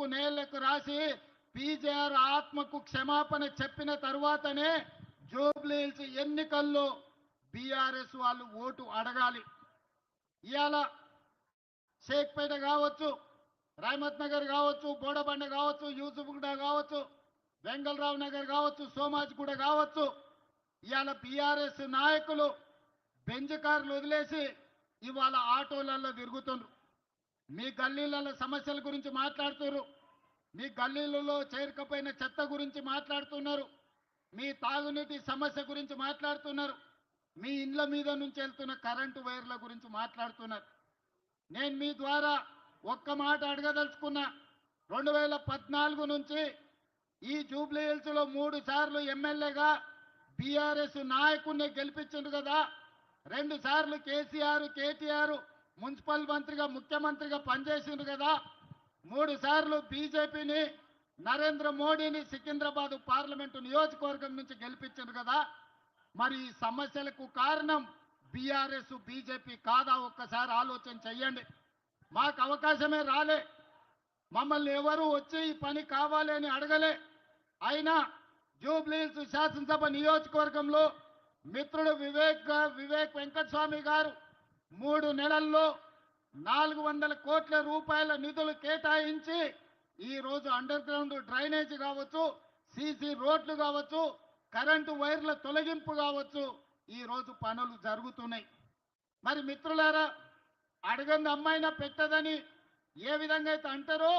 ఉక్కు నేలకు రాసి పీజేఆర్ ఆత్మకు క్షమాపణ చెప్పిన తర్వాతనే జూబ్లీహిల్స్ ఎన్నికల్లో బీఆర్ఎస్ వాళ్ళు ఓటు అడగాలి. ఇవాళ షేక్పేట కావచ్చు రాయమత్ నగర్ కావచ్చు బోడబండ కావచ్చు యూసుఫ్గూడ కావచ్చు వెంగళరావు నగర్ కావచ్చు సోమాజిగూడ కావచ్చు ఇవాళ బీఆర్ఎస్ నాయకులు బెంజ్ కార్లు వదిలేసి ఇవాళ ఆటోలలో తిరుగుతుండ్రు. మీ గల్లీలలో సమస్యల గురించి మాట్లాడుతున్నారు. మీ గల్లీలలో చేరుకపోయిన చెత్త గురించి మాట్లాడుతున్నారు. మీ తాగునీటి సమస్య గురించి మాట్లాడుతున్నారు. మీ ఇండ్ల మీద నుంచి వెళ్తున్న కరెంటు వైర్ల గురించి మాట్లాడుతున్నారు. నేను మీ ద్వారా ఒక్క మాట అడగదలుచుకున్నా. రెండు వేల పద్నాలుగు నుంచి ఈ జూబ్లీ హిల్స్లో మూడు సార్లు ఎమ్మెల్యేగా బీఆర్ఎస్ నాయకుడిని గెలిపించిండు కదా. రెండు సార్లు కేసీఆర్ కేటీఆర్ మున్సిపల్ మంత్రిగా ముఖ్యమంత్రిగా పనిచేసిండు కదా. మూడు సార్లు బీజేపీని నరేంద్ర మోడీని సికింద్రాబాద్ పార్లమెంటు నియోజకవర్గం నుంచి గెలిపించిండు కదా. మరి ఈ సమస్యలకు కారణం బీఆర్ఎస్ బీజేపీ కాదా? ఒక్కసారి ఆలోచన చెయ్యండి. మాకు అవకాశమే రాలే. మమ్మల్ని ఎవరు వచ్చి ఈ పని కావాలి అని అడగలే. అయినా జూబ్లీహిల్స్ శాసనసభ నియోజకవర్గంలో మిత్రుడు వివేక్ వివేక్ వెంకటస్వామి గారు మూడు నెలల్లో నాలుగు వందల కోట్ల రూపాయల నిధులు కేటాయించి ఈరోజు అండర్ గ్రౌండ్ డ్రైనేజ్ కావచ్చు సీసీ రోడ్లు కావచ్చు కరెంటు వైర్ల తొలగింపు కావచ్చు ఈరోజు పనులు జరుగుతున్నాయి. మరి మిత్రులారా అడగంది అమ్మాయినా పెట్టదని ఏ విధంగా అయితే అంటారో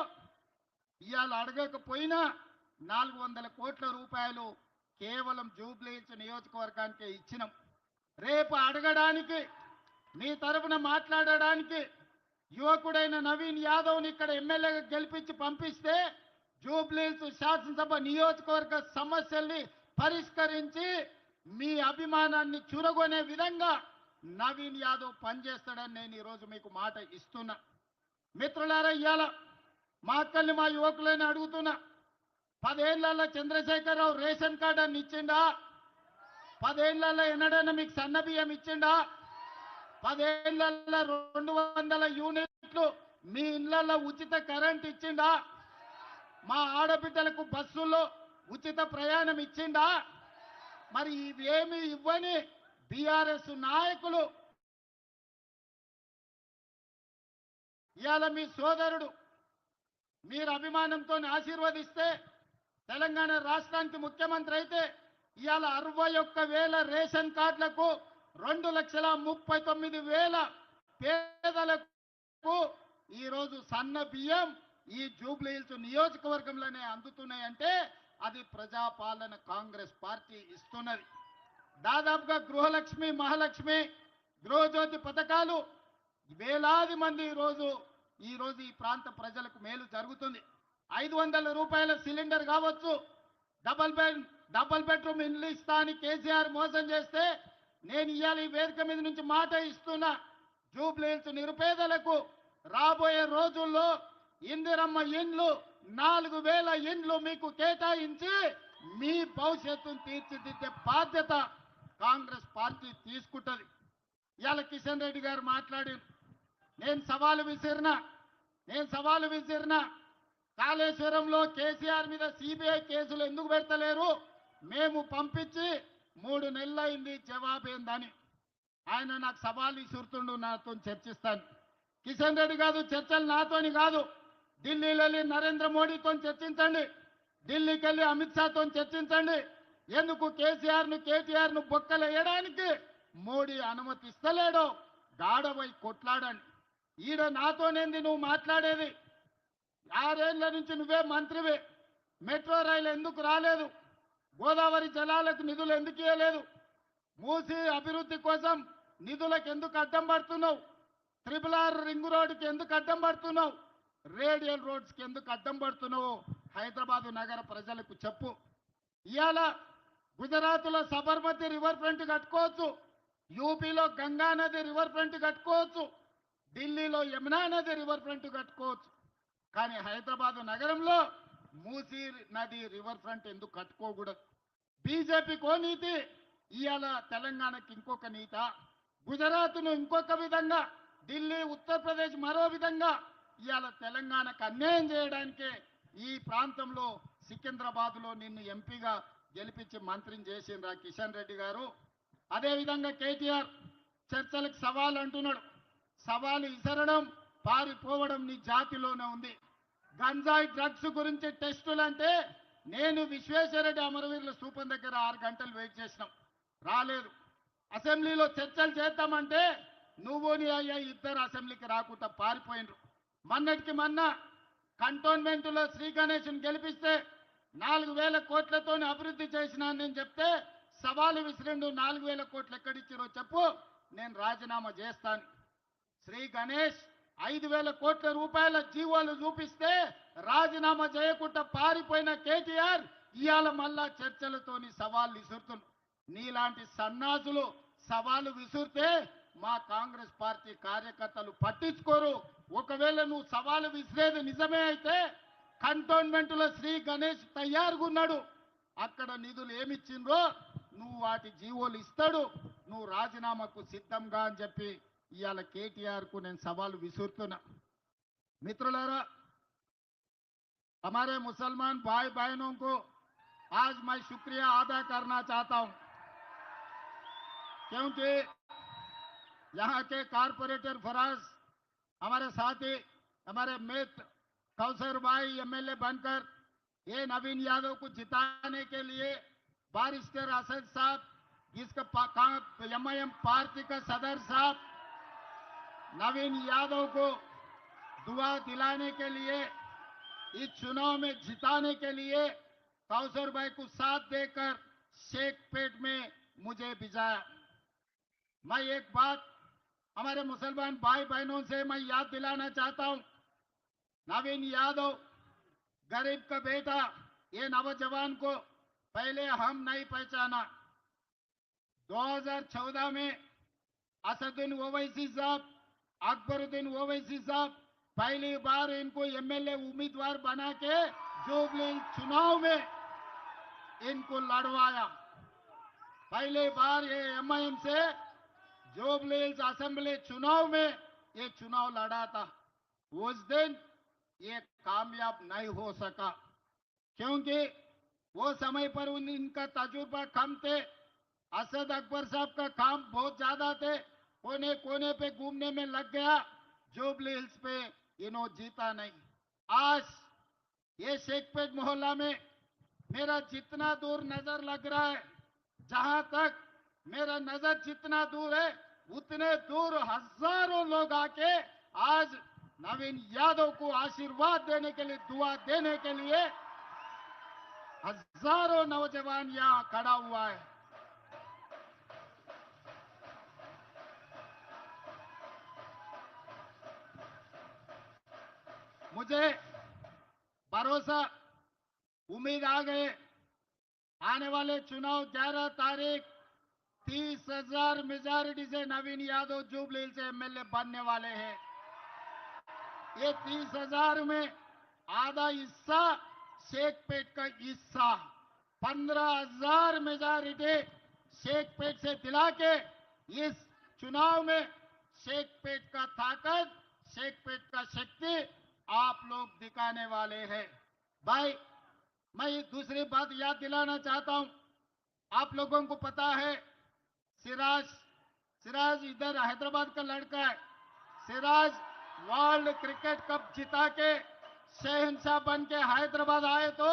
ఇవాళ అడగకపోయినా నాలుగు వందల కోట్ల రూపాయలు కేవలం జూబ్లీహిల్స్ నియోజకవర్గానికే ఇచ్చినాం. రేపు అడగడానికి మీ తరపున మాట్లాడడానికి యువకుడైన నవీన్ యాదవ్ని ఇక్కడ ఎమ్మెల్యేగా గెలిపించి పంపిస్తే జూబ్లీస్ శాసనసభ నియోజకవర్గ సమస్యల్ని పరిష్కరించి మీ అభిమానాన్ని చురగొనే విధంగా నవీన్ యాదవ్ పనిచేస్తాడని నేను ఈరోజు మీకు మాట ఇస్తున్నా. మిత్రులారా ఇవాళ మా అక్కల్ని మా యువకులని అడుగుతున్నా. పదేళ్ళలో చంద్రశేఖరరావు రేషన్ కార్డు అని ఇచ్చిండా? పదేళ్ళలో ఎన్నడైనా మీకు సన్నబియ్యం ఇచ్చిండా? పదేళ్ళలో రెండు వందల యూనిట్లు మీ ఇళ్ళలో ఉచిత కరెంట్ ఇచ్చిండా మా ఆడబిడ్డలకు బస్సుల్లో ఉచిత ప్రయాణం ఇచ్చిండా మరి ఇవేమి ఇవ్వని బీఆర్ఎస్ నాయకులు ఇవాళ మీ సోదరుడు మీరు అభిమానంతో ఆశీర్వదిస్తే తెలంగాణ రాష్ట్రానికి ముఖ్యమంత్రి అయితే ఇవాళ అరవై ఒక్క వేల రేషన్ కార్డులకు రెండు లక్షల ముప్పై తొమ్మిది వేల పేదలకు ఈరోజు సన్న బియ్యం ఈ జూబ్లీ హిల్స్ నియోజకవర్గంలోనే అందుతున్నాయంటే అది ప్రజాపాలన కాంగ్రెస్ పార్టీ ఇస్తున్నది. దాదాపుగా గృహలక్ష్మి మహాలక్ష్మి గృహజ్యోతి పథకాలు వేలాది మంది ఈరోజు ఈ రోజు ఈ ప్రాంత ప్రజలకు మేలు జరుగుతుంది. ఐదు వందల రూపాయల సిలిండర్ కావచ్చు. డబల్ బెడ్ డబల్ బెడ్రూమ్ ఇల్లు ఇస్తా అని కేసీఆర్ మోసం చేస్తే నేను ఇవాళ ఈ వేదిక మీద నుంచి మాట ఇస్తున్నా జూబ్లీహిల్స్ నిరుపేదలకు రాబోయే రోజుల్లో ఇందిరమ్మ ఇండ్లు నాలుగు వేల ఇండ్లు మీకు కేటాయించి మీ భవిష్యత్తును తీర్చిదిద్దే బాధ్యత కాంగ్రెస్ పార్టీ తీసుకుంటది. ఇవాళ కిషన్ రెడ్డి గారు మాట్లాడి నేను సవాలు విసిరినా నేను సవాలు విసిరినా కాళేశ్వరంలో కేసీఆర్ మీద సిబిఐ కేసులు ఎందుకు పెడతలేరు? మేము పంపించి మూడు నెలలైంది జవాబేందని. ఆయన నాకు సవాల్ ఇసురుతుండు నాతో చర్చిస్తాను. కిషన్ రెడ్డి కాదు చర్చలు నాతోని కాదు. ఢిల్లీలో నరేంద్ర మోడీతో చర్చించండి. ఢిల్లీకి వెళ్ళి అమిత్ షాతో చర్చించండి. ఎందుకు కేసీఆర్ను బొక్కలేయడానికి ను మోడీ అనుమతిస్తలేడో గాఢవై కొట్లాడండి. ఈడ నాతోనేంది నువ్వు మాట్లాడేది? ఆరేళ్ళ నుంచి నువ్వే మంత్రివే. మెట్రో రైలు ఎందుకు రాలేదు? గోదావరి జలాలకు నిధులు ఎందుకు ఇవ్వలేదు మూసి అభివృద్ధి కోసం నిధులకు ఎందుకు అడ్డం పడుతున్నావు? త్రిపుల్ ఆర్ రింగ్ రోడ్డుకి ఎందుకు అడ్డం పడుతున్నావు? రేడియల్ రోడ్స్కి ఎందుకు అడ్డం పడుతున్నావు? హైదరాబాదు నగర ప్రజలకు చెప్పు. ఇవాళ గుజరాత్లో సబర్మతి రివర్ ఫ్రంట్ కట్టుకోవచ్చు. యూపీలో గంగా నది రివర్ ఫ్రంట్ కట్టుకోవచ్చు. ఢిల్లీలో యమునా నది రివర్ ఫ్రంట్ కట్టుకోవచ్చు. కానీ హైదరాబాద్ నగరంలో మూసీ నది రివర్ ఫ్రంట్ ఎందుకు కట్టుకోకూడదు? బీజేపీకో నీతి ఇవాళ తెలంగాణకి ఇంకొక నీత గుజరాత్ను ఇంకొక విధంగా ఢిల్లీ ఉత్తరప్రదేశ్ మరో విధంగా ఇవాళ తెలంగాణకు అన్యాయం చేయడానికే ఈ ప్రాంతంలో సికింద్రాబాద్లో నిన్ను ఎంపీగా గెలిపించి మంత్రిని చేసిండ్రా కిషన్ రెడ్డి గారు. అదేవిధంగా కేటీఆర్ చర్చలకు సవాల్ అంటున్నాడు సవాలు ఇసరడం పారిపోవడం నీ జాతిలోనే ఉంది. గంజాయి డ్రగ్స్ గురించి టెస్టులు అంటే నేను విశ్వేశ్వరరెడ్డి అమరవీరుల స్థూపం దగ్గర ఆరు గంటలు వెయిట్ చేసినాం. రాలేదు. అసెంబ్లీలో చర్చలు చేద్దామంటే నువ్వు నీ అయ్యా ఇద్దరు అసెంబ్లీకి రాకుండా పారిపోయినరు. మొన్నటికి మొన్న కంటోన్మెంట్లో శ్రీ గణేష్ని గెలిపిస్తే నాలుగు వేల కోట్లతో అభివృద్ధి చేసినా నేను చెప్తే సవాలు విసిరిండు నాలుగు వేల కోట్లు ఎక్కడిచ్చిరో చెప్పు నేను రాజీనామా చేస్తాను. శ్రీ గణేష్ ఐదు వేల కోట్ల రూపాయల జీవోలు చూపిస్తే రాజీనామా చేయకుండా పారిపోయిన కేటీఆర్ ఇవాళ మళ్ళా చర్చలతోని సవాళ్ళు విసురుతున్నారు. నీలాంటి సన్నాసులు సవాలు విసురితే మా కాంగ్రెస్ పార్టీ కార్యకర్తలు పట్టించుకోరు. ఒకవేళ నువ్వు సవాలు విసిరేది నిజమే అయితే కంటోన్మెంట్లో శ్రీ గణేష్ తయారుగా ఉన్నాడు. అక్కడ నిధులు ఏమిచ్చిండ్రో నువ్వు వాటి జీవోలు ఇస్తాడు. నువ్వు రాజీనామాకు సిద్ధంగా అని చెప్పి ఇవాళ కేటీఆర్ కు నేను సవాలు విసురుతున్నా మిత్రులారా हमारे मुसलमान भाई बहनों को आज मैं शुक्रिया अदा करना चाहता हूं क्योंकि यहाँ के कारपोरेटर फराज हमारे साथी हमारे मित्र कौसर भाई एमएलए बनकर ये नवीन यादव को जिताने के लिए बारिस्टर असद साहब इसका एमआईएम पार्टी का सदर साहब नवीन यादव को दुआ दिलाने के लिए, इस चुनाव में जिताने के लिए कौसर भाई को साथ देकर शेख पेट में मुझे भिजाया मैं एक बात, हमारे मुसलमान भाई बहनों से मैं याद दिलाना चाहता हूँ। नवीन यादव, गरीब का बेटा, ये नौजवान को पहले हम नहीं पहचाना। 2014 में असदुद्दीन ओवैसी साहब अकबरुद्दीन ओवैसी साहब पहली बार इनको एमएलए उम्मीदवार बना के जुबली चुनाव में इनको लड़वाया। पहली बार ये एमआईएम से जुबली असेंबली चुनाव में ये चुनाव लड़ा था। उस दिन ये कामयाब नहीं हो सका, क्योंकि वो समय पर उन इनका तजुर्बा कम थे। असद अकबर साहब का काम बहुत ज़्यादा थे। कोने कोने पे घूमने में लग गया जुबली हिल्स पे इन्हों जीता नहीं। आज ये शेखपेट मोहल्ला में मेरा जितना दूर नज़र लग रहा है, जहाँ तक मेरा नज़र जितना दूर है, उतने दूर हज़ारों लोग आके आज नवीन यादव को आशीर्वाद देने के लिए, दुआ देने के लिए हज़ारों नौजवान यहाँ खड़ा हुआ है। मुझे भरोसा, उम्मीद आ गए आने वाले चुनाव 11 तारीख, तीस हज़ार मेजोरिटी से नवीन यादव जुबली से एमएलए बनने वाले हैं। ये तीस हज़ार में आधा हिस्सा शेखपेट का हिस्सा, पंद्रह हज़ार मेजोरिटी शेखपेट से दिला के इस चुनाव में शेखपेट का ताकत शेखपेट का शक्ति आप लोग दिखाने वाले हैं। भाई, मैं एक दूसरी बात याद दिलाना चाहता हूँ। आप लोगों को पता है, सिराज सिराज इधर हैदराबाद का लड़का है। सिराज वर्ल्ड क्रिकेट कप जिता के शहनशाह बन के हैदराबाद आए तो